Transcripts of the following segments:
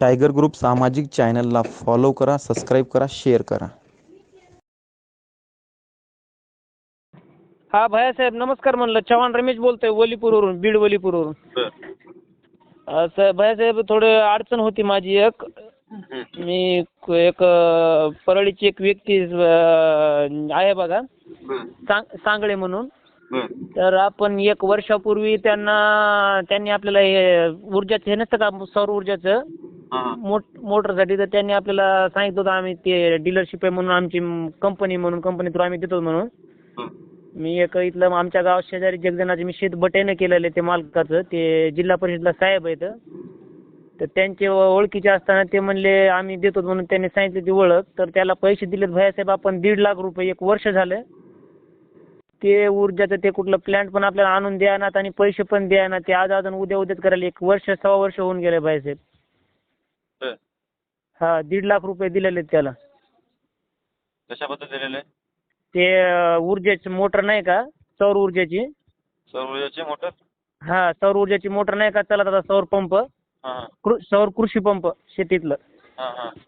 Tiger group सामाजिक चॅनलला follow करा सबस्क्राईब करा शेअर करा. हा भैयासाहेब नमस्कार म्हणलं. चव्हाण रमेश बोलतोय वलीपूरवरून बीड वलीपूरवरून. बर अं, थोडं अडचण होती माझी एक. मी एक परळीची एक व्यक्ती आहे बघा. सांग सांगळे म्हणून. तर आपण एक वर्षापूर्वी त्यांना त्यांनी आपल्याला हे ऊर्जाचं हे नसतं का सौर ऊर्जाचं? मोटरसाठी तर त्यांनी आपल्याला सांगितलं होतं आम्ही ते डीलरशिप आहे म्हणून आमची कंपनी म्हणून कंपनी थ्रू आम्ही देतो म्हणून. मी एक इथलं आमच्या गावात शेजारी जगजनाचे मी शेत बटेनं केलेलं आहे ते मालकाचं ते जिल्हा परिषदला साहेब आहेत. तर त्यांचे ओळखीचे असताना ते म्हणले आम्ही देतो म्हणून त्यांनी सांगितलं ती ओळख. तर त्याला पैसे दिलेत भैयासाहेब आपण दीड लाख रुपये एक वर्ष झालं. ते ऊर्जाचं ते कुठलं प्लॅन्ट पण आपल्याला आणून द्यानात आणि पैसे पण द्याना ते आज अजून उद्या उद्याच करायला एक वर्ष सव्वा वर्ष होऊन गेले भैयासाहेब बर हा दीड लाख रुपये दिलेले आहेत त्याला. कशाबद्दल दिलेलं? ते अं, ऊर्जेची मोटर नाही का? सौर ऊर्जेची. सौर ऊर्जाचे मोटर? हा सौर ऊर्जेची मोटर नाही का? चालत आता सौर पंप. हां कृ सौर कृषी पंप शेतीतलं. हां हां.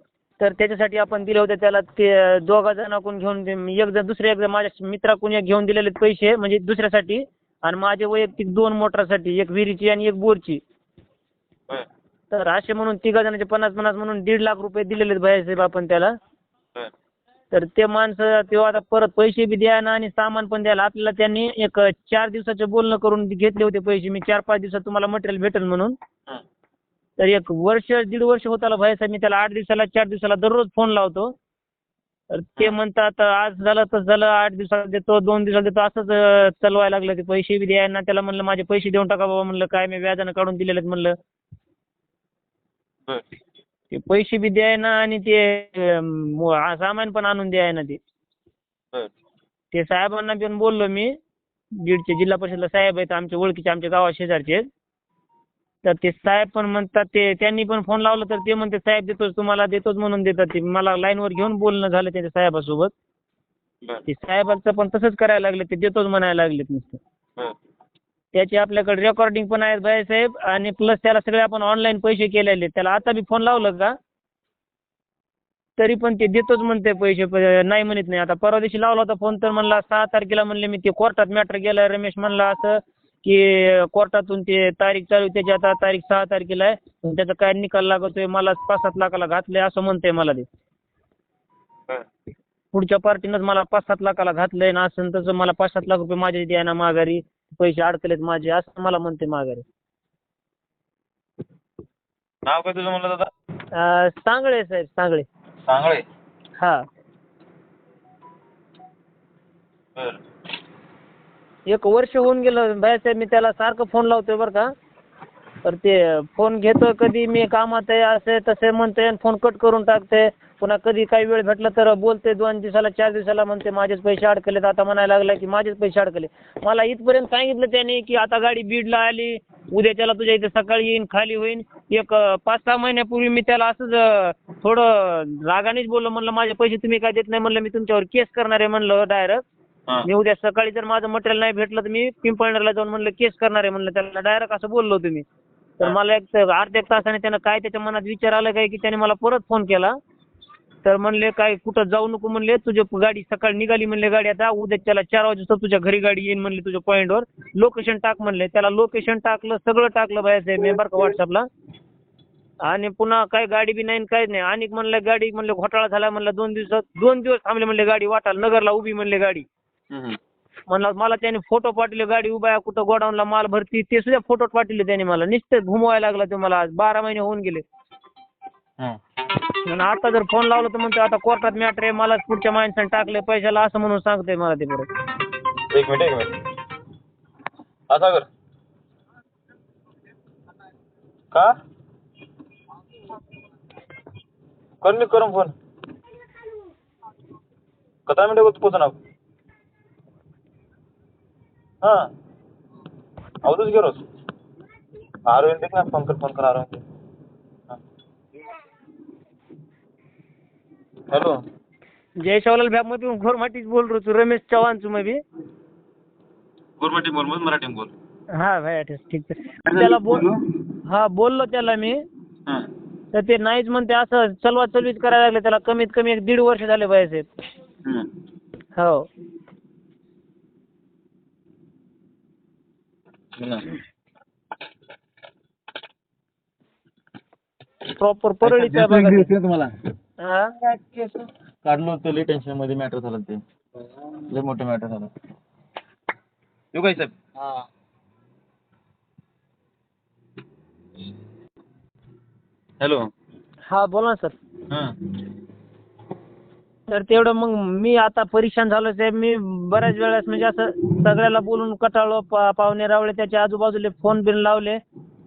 तर त्याच्यासाठी आपण दिले होते त्याला ते दोघा जणांकडून घेऊन दे- मी एक जण दुसऱ्या एक जण माझ्या मित्राकडून एक घेऊन दिलेले पैसे म्हणजे दुसऱ्यासाठी. आणि माझे वैयक्तिक दोन मोटरसाठी एक विहिरीची आणि एक बोरची. बर तर असे म्हणून तिघा जणांचे पन्नास पन्नास म्हणून दीड लाख रुपये दिलेले भैयासाहेब आपण त्याला. बर. तर ते माणसं तेव्हा आता परत पैसे बी द्यायला आणि सामान पण द्यायला. आपल्याला त्यांनी एक चार दिवसाचं बोलणं करून घेतले होते पैसे. मी चार पाच दिवसात तुम्हाला मटेरियल भेटेल म्हणून. हं. तर एक वर्ष दीड वर्ष होत आलं भाईसाहेब मी त्याला आठ दिवसाला चार दिवसाला दररोज फोन लावतो. तर ते म्हणतात आज झालं तसं झालं आठ दिवसाला देतो दोन दिवसाला देतो. असंच अं, चालवायला लागलं. ते पैसे बी द्यायला त्याला म्हणलं माझे पैसे देऊन टाका बाबा. म्हणलं काय मी व्याजानं काढून दिलेले आहेत म्हणलं ते पैसे बी द्यायना आणि ते मो- सामान पण आणून द्यायना ते. बर. ते साहेबांना पण बोललो मी. बीडचे जिल्हा परिषदला साहेब आहेत आमच्या ओळखीचे आमच्या गावा शेजारचे तर ते साहेब पण म्हणतात ते त्यांनी पण फोन लावला तर ते म्हणते साहेब देतोच तुम्हाला देतोच म्हणून देतात ते. मला लाईनवर घेऊन बोलणं झालं त्यांच्या साहेबासोबत. ते साहेबांचं पण तसंच करायला लागले ते देतोच म्हणायला लागलेत नुसतं. त्याची आपल्याकडे रेकॉर्डिंग पण आहेत भाईसाहेब आणि प्लस त्याला सगळे आपण ऑनलाईन पैसे केलेले. त्याला आता बी फोन लावलं का? तरी पण ते देतोच म्हणते पैसे. नाही म्हणत नाही. आता परवा दिवशी लावला होता फोन तर म्हणला सहा तारखेला म्हणले मी ते कोर्टात मॅटर गेलं रमेश म्हणला असं की कोर्टातून ते तारीख चालू त्याची आता तारीख सहा तारखेला आहे. त्याचा काय निकाल लागतोय? मला पाच सात लाखाला घातलंय असं म्हणतंय मला ते. पुढच्या पार्टीनंच मला पाच सात लाखाला घातलंय ना असं तसं मला पाच सात लाख रुपये माझे द्या ना माघारी. पैसे अडकलेत माझे असं मला म्हणते माघारी. नाव काय तुझं म्हणलं दादा? अं, सांगळे साहेब सांगळे. सांगळे? हा. बर. एक वर्ष होऊन गेलं साहेब मी त्याला सारखं फोन लावतोय बरं का. तर ते फोन घेतोय कधी मी कामात आहे असे तसे म्हणतोय आणि फोन कट करून टाकते. पुन्हा कधी काही वेळ भेटला तर बोलते दोन दिवसाला चार दिवसाला म्हणते माझेच पैसे अडकलेत. आता म्हणायला लागला की माझेच पैसे अडकले. मला इथपर्यंत सांगितलं त्याने की आता गाडी बीडला आली उद्या त्याला तुझ्या इथे सकाळी येईन खाली होईन. एक पाच सहा महिन्यापूर्वी मी त्याला असंच थोडं रागानेच बोललो म्हणलं माझे पैसे तुम्ही काय देत नाही? म्हणलं मी तुमच्यावर केस करणार आहे म्हणलं डायरेक्ट. मी उद्या सकाळी जर माझं मटेरियल नाही भेटलं तर मी पिंपळनेरला जाऊन म्हणलं केस करणार आहे म्हणलं त्याला डायरेक्ट असं बोललो तुम्ही तर मला एक तर अर्ध्या एक तासाने त्यानं काय त्याच्या मनात विचार आला काय की त्याने मला परत फोन केला. तर म्हणले काय कुठं जाऊ नको? म्हणले तुझी गाडी सकाळी निघाली म्हणले गाडी आता उद्या त्याला चार वाजता तुझ्या घरी गाडी येईन म्हणले तुझ्या पॉईंटवर लोकेशन टाक म्हणले. त्याला लोकेशन टाकलं सगळं टाकलं बाहेर मी बरं का व्हॉट्सअपला आणि पुन्हा काय गाडी बी नाही काहीच नाही. आणि म्हणलं गाडी म्हणलं घोटाळा झाला म्हणलं दोन दिवसात दोन दिवस थांबले म्हणले गाडी वाटाल नगरला उभी म्हणले गाडी. म्हणलं मला त्याने फोटो पाठवले गाडी उभा आहे कुठं गोडाऊनला माल भरती ते सुद्धा फोटो पाठवले त्याने मला. नुसतं घुमवायला लागला ते मला आज. बारा महिने होऊन गेले. आणि आता जर फोन लावला तर म्हणतो आता कोर्टात मॅटर आहे मलाच पुढच्या माणसाने टाकले पैशाला असं म्हणून सांगतोय मला ते बरं एक मिनिट एक मिनिट. हा सागर. का? कर मी करून फोन कता मिनिट पोचणार हां. आरो देख ना फोन कर फोन कर आरो हॅलो. जय मग तुम्ही घोरमाटीच बोल रो तू रमेश चव्हाण तू मी गुरमटी बोल मग मराठी बोल. हा भाई ठीक आहे. त्याला बोल हा बोललो त्याला मी. हां. तर ते नाहीच म्हणते असं चलवा चलवीच करायला लागले त्याला कमीत कमी एक दीड वर्ष झाले पाहिजे साहेब हम्म. हो बोला. प्रॉपर परळीच्या भागात. तुम्हाला. हा काढलो होतं लई टेन्शनमध्ये मॅटर झालं ते. लय मोठं मॅटर झालं. येऊ काय साहेब हॅलो हा बोला ना सर. हां. तर तेवढं मग मी आता परेशान झालो साहेब. मी बऱ्याच वेळेस म्हणजे असं सगळ्याला बोलून कटाळलो पा पाहुणे रावळे त्याच्या आजूबाजूला फोन बिन लावले.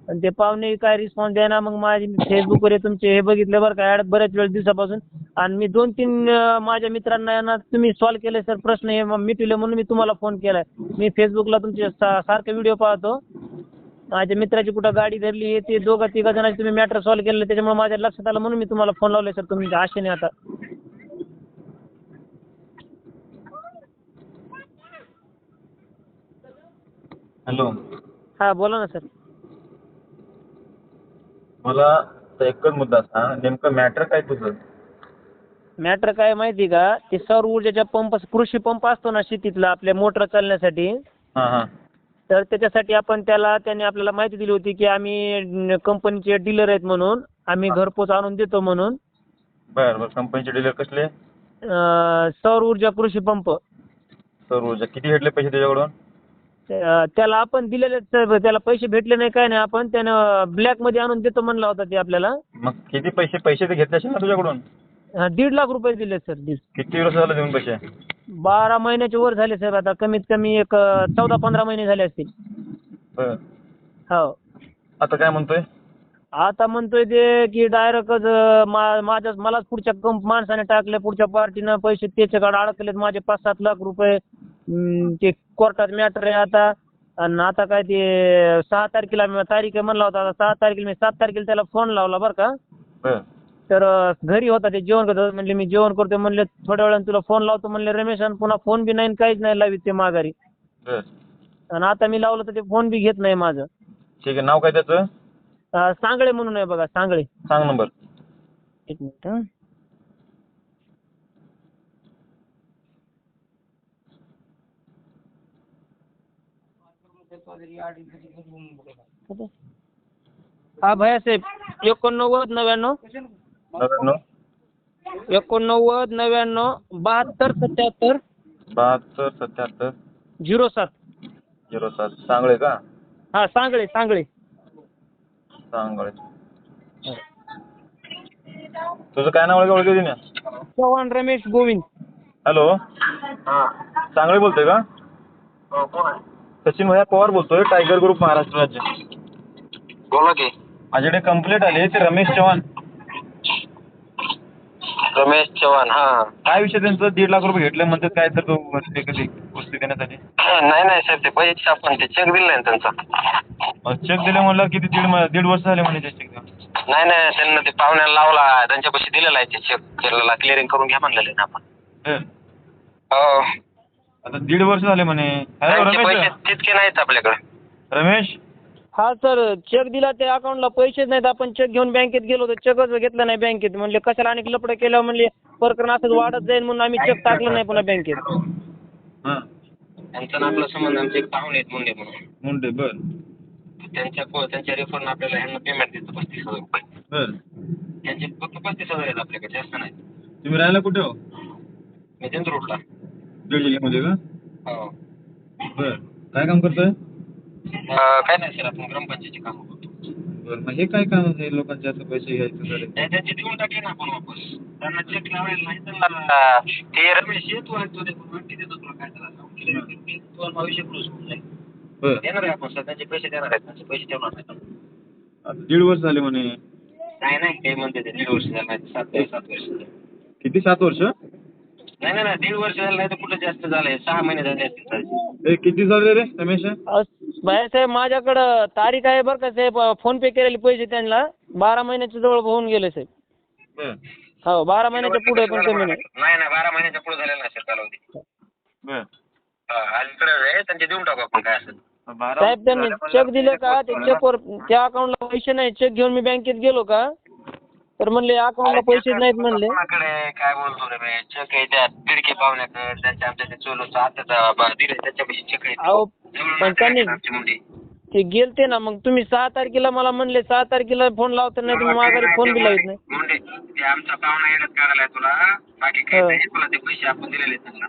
आणि ते पाहुणे काय रिस्पॉन्स देणार मग माझी फेसबुकवर तुमचे हे बघितले बरं काय बऱ्याच वेळ दिवसापासून. आणि मी दोन तीन माझ्या मित्रांना यांना तुम्ही सॉल्व्ह केले सर प्रश्न हे मिटले मिटवले म्हणून मी तुम्हाला फोन केलाय. मी फेसबुकला तुमचे सारखे व्हिडिओ पाहतो. माझ्या मित्राची कुठं गाडी धरली ते दोघं तिघा जणांची तुम्ही मॅटर सॉल्व्ह केलं त्याच्यामुळे माझ्या लक्षात आलं म्हणून मी तुम्हाला फोन लावले सर तुमच्या आशेने आता. हॅलो. हा बोला ना सर. मला एकच मुद्दा सांग नेमकं मॅटर काय तुझं? मॅटर काय माहिती का? ते सौर ऊर्जेच्या पंप कृषी पंप असतो ना शेतीतला आपल्या मोटर चालण्यासाठी. हां हां. तर त्याच्यासाठी आपण त्याला त्याने आपल्याला माहिती दिली होती की आम्ही कंपनीचे डीलर आहेत म्हणून आम्ही घरपोच आणून देतो म्हणून. बरं बरं. कंपनीचे डीलर कसले? अं, सौर ऊर्जा कृषी पंप. सर ऊर्जा. किती भेटले पैसे त्याच्याकडून? त्याला आपण दिलेले. त्याला पैसे भेटले नाही काय नाही. आपण त्यानं ब्लॅकमध्ये आणून देतो म्हणला होता ते आपल्याला. मग किती पैसे पैसे ते घेतले असेल ना तुझ्याकडून? दीड लाख रुपये दिले सर दीड. किती वर्ष झालं देऊन पैसे? बारा महिन्याचे वर झाले साहेब आता कमीत कमी एक चौदा पंधरा महिने झाले असतील. बरं. हो. आता काय म्हणतोय? आता म्हणतोय ते की डायरेक्टच मा माझ्या मलाच पुढच्या कंप माणसाने टाकले पुढच्या पार्टीनं पैसे त्याच्याकडे अडकलेत माझे पाच सात लाख रुपये. ते कोर्टात मॅटर आहे आता. आणि आता काय ते सहा तारखेला मी- तारीख आहे म्हणला होता आता सहा तारखेला मी सात तारखेला त्याला फोन लावला बरं का. बरं तर अं, घरी होता ते जेवण करत होता. म्हणले मी जेवण करतोय म्हणले थोड्या वेळाने तुला फोन लावतो म्हणले रमेश आणि पुन्हा फोन बी नाही आणि काहीच नाही लावित ते माघारी. बरं आणि आता मी लावलं तर ते फोन बी घेत नाही माझं. ठीक आहे नाव काय त्याचं? अं, सांगळे म्हणून आहे बघा सांगळे. सांग नंबर. एक मिनिट हं. हा भैयासाहेब एकोणनव्वद नव्याण्णव. एकोणनव्वद नव्याण्णव बहात्तर सत्याहत्तर. बहात्तर सत्याहत्तर. झिरो सात. झिरो सात. सांगळे का? हा सांगळे सांगळे. सांगळे. तुझं काय नाव ओळखी दिन्या चव्हाण रमेश गोविंद. हॅलो. सांगळे बोलतोय का? सचिन भैया पवार बोलतोय टायगर ग्रुप महाराष्ट्र राज्य. बोला की. माझ्याकडे कंप्लेंट आली ते रमेश चव्हाण. रमेश चव्हाण हा. काय विषय त्यांचं? दीड लाख रुपये घेतले म्हणतात काय तर तो ते कधी कुस्ती देण्यासाठी. नाही नाही सर ते पैसे आपण ते चेक दिले ना त्यांचा. चेक दिले म्हणलं किती दीड म- दीड वर्ष झाले म्हणे ते चेक नाही नाही त्यांना ते पाहुण्याला लावला त्यांच्या पैसे दिलेला आहे ते चेक त्याला क्लिअरिंग करून घ्या म्हणलेले ना आपण. हो. आता दीड वर्ष झाले म्हणे. हॅलो त्यांचे पैसे रमेश तितके नाहीत आपल्याकडे. रमेश? हा सर चेक दिला त्या अकाउंटला पैसेच नाहीत. आपण चेक घेऊन बँकेत गेलो तर चेकच घेतला नाही बँकेत म्हणले कशाला आणि लपडं केलं म्हणले प्रकरण असंच वाढत जाईल म्हणून आम्ही चेक टाकलं नाही पुन्हा बँकेत हां. त्यांचा आणि आपला संबंध आमचे एक पाहुणे आहेत मुंडे म्हणून. मुंडे बर. त्यांच्या को- त्यांच्या रेफरनं आपल्याला ह्यांना पेमेंट देतो पस्तीस हजार रुपये. बर. त्यांचे फक्त पस्तीस हजार आहेत आपल्याकडे जास्त नाही तुम्ही राहायला कुठे हो? मी रोडला. बीड जिल्ह्यामध्ये का? हो. बर. काय काम करतोय? अं, काय नाही सर आपण ग्रामपंचायतीची कामं करतो. बर मग हे काय काम आहे? लोकांचे असं पैसे घ्यायचं नाही, त्यांचे देऊन टाकले ना आपण वापस. त्यांना चेक लावायला नाही तर ते रमेश ये तू आणि तू दे, तू वाटते देतो तुला काय त्याला सांगू. केलं की ते तुला भविष्य क्लोज होऊन जाईल. बर. देणार आहे आपण सर त्यांचे पैसे देणार आहेत त्यांचे पैसे ठेवणार नाही आता दीड वर्ष झाले म्हणे. नाही नाही ते म्हणते ते दीड वर्ष झालं नाही सात ते सात वर्ष झाले. किती सात वर्ष? नाही नाही नाही दीड वर्ष झालं नाही तर कुठं जास्त झालंय? सहा महिने झाले असतील. ए किती झाले रे रमेश? साहेब माझ्याकडं तारीख आहे बरं का साहेब फोन पे केलेले पैसे त्यांना. बारा महिन्याच्या जवळ होऊन गेले साहेब. बर. हो बारा महिन्याच्या पुढे पण कमी नाही. नाही नाही बारा महिन्याच्या पुढे झालेला नाही सर कालावधी बर. हा, अलीकडे आहे त्यांचे देऊन टाकू आपण काय असेल. बारा साहेब त्यांनी चेक दिले का? ते चेकवर त्या अकाउंटला पैसे नाही. चेक घेऊन मी बँकेत गेलो का? तर म्हणले अकाउंटला पैसे नाहीत म्हणले. कोणाकडे काय बोलतो रे चेक आहे त्या तिडके पाहुण्याकडे त्यांच्या आमच्या ते चोलोच आत्याचा बा- दिले त्याच्यापाशी चेक आहे अहो पण त्यांनी आमची मुंडी. ते गेलते ना मग तुम्ही सहा तारखेला मला म्हणले सहा तारखेला फोन लावता नाही तुम्ही माघारी फोन बी लावत नाही. मुंडे ते आमचा पाहुणा येण्यात काढायला तुला बाकी काही हा. नाही तुला ते पैसे आपण दिलेले त्यांना.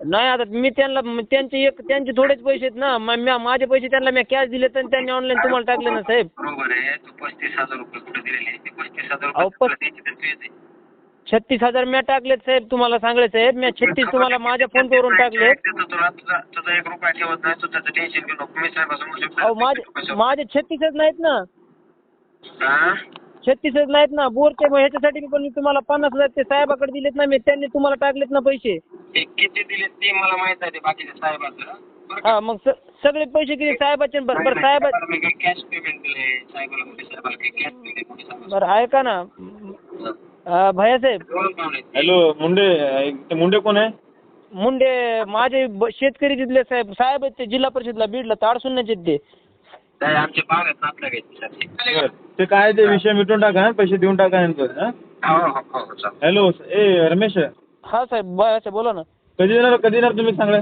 नाही आता मी त्यांना म- त्यांचे एक त्यांचे थोडेच पैसे आहेत ना. म- म्या- माझे पैसे त्यांना मी कॅश दिले तर त्यांनी ऑनलाईन तुम्हाला टाकले ना साहेब. बरोबर आहे. तू पस्तीस हजार रुपये कुठे दिलेले ते पस्तीस हजार अहो, रुपये तुला पस- द्यायचे तर तू येते छत्तीस हजार मी टाकलेत साहेब. तुम्हाला सांगले साहेब मी छत्तीस तुम्हाला माझ्या फोन पे वरून टाकलेत. देतो तुला तुझा तुझा एक रुपया ठेवत नाही तू त्याचं टेन्शन घेऊ नको. मी साहेबासमोर अहो माझे माझे छत्तीसच नाहीत ना. हा? छत्तीसच नाहीत ना बोरचे मग ह्याच्यासाठी पण मी तुम्हाला पन्नास हजार ते साहेबाकडे दिलेत ना मी त्यांनी तुम्हाला टाकलेत ना पैसे. ते किती दिले ते मला माहीत नाही ते बाकीच्या साहेबाचं. बरं का? हा मग स- सगळे पैसे किती? साहेबाचे बरं बरं साहेब साहेबाला मी काही कॅश पेमेंट दिले साहेबाला मोठे साहेबाला काही कॅश दिले मोठे साहेबाला बरं ऐका ना. अं, भैया साहेब. दोन पाहुणे आहेत. हॅलो मुंडे अं, ते मुंडे कोण आहे? मुंडे माझे ब- शेतकरी तिथले साहेब साहेब आहेत ते जिल्हा परिषदला बीडला ताडसुन्याचे आहेत ते. नाही, आमचे पाहुणे आहेत. ते काय ते विषय मिटून टाका हं? पैसे देऊन टाका नंतर हं? हो हो चालेल. हॅलो ए रमेश हा साहेब भैया साहेब बोला ना कधी येणार कधी येणार तुम्ही सांगलाय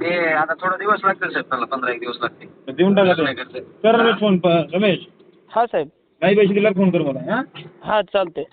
ते आता थोडा दिवस लागतील साहेब त्याला पंधरा एक दिवस लागतील देऊन टाका तुम्ही करते. कर रमेश फोन प- रमेश हा साहेब काही पैसे दिल्यावर फोन कर मला हां हा चालते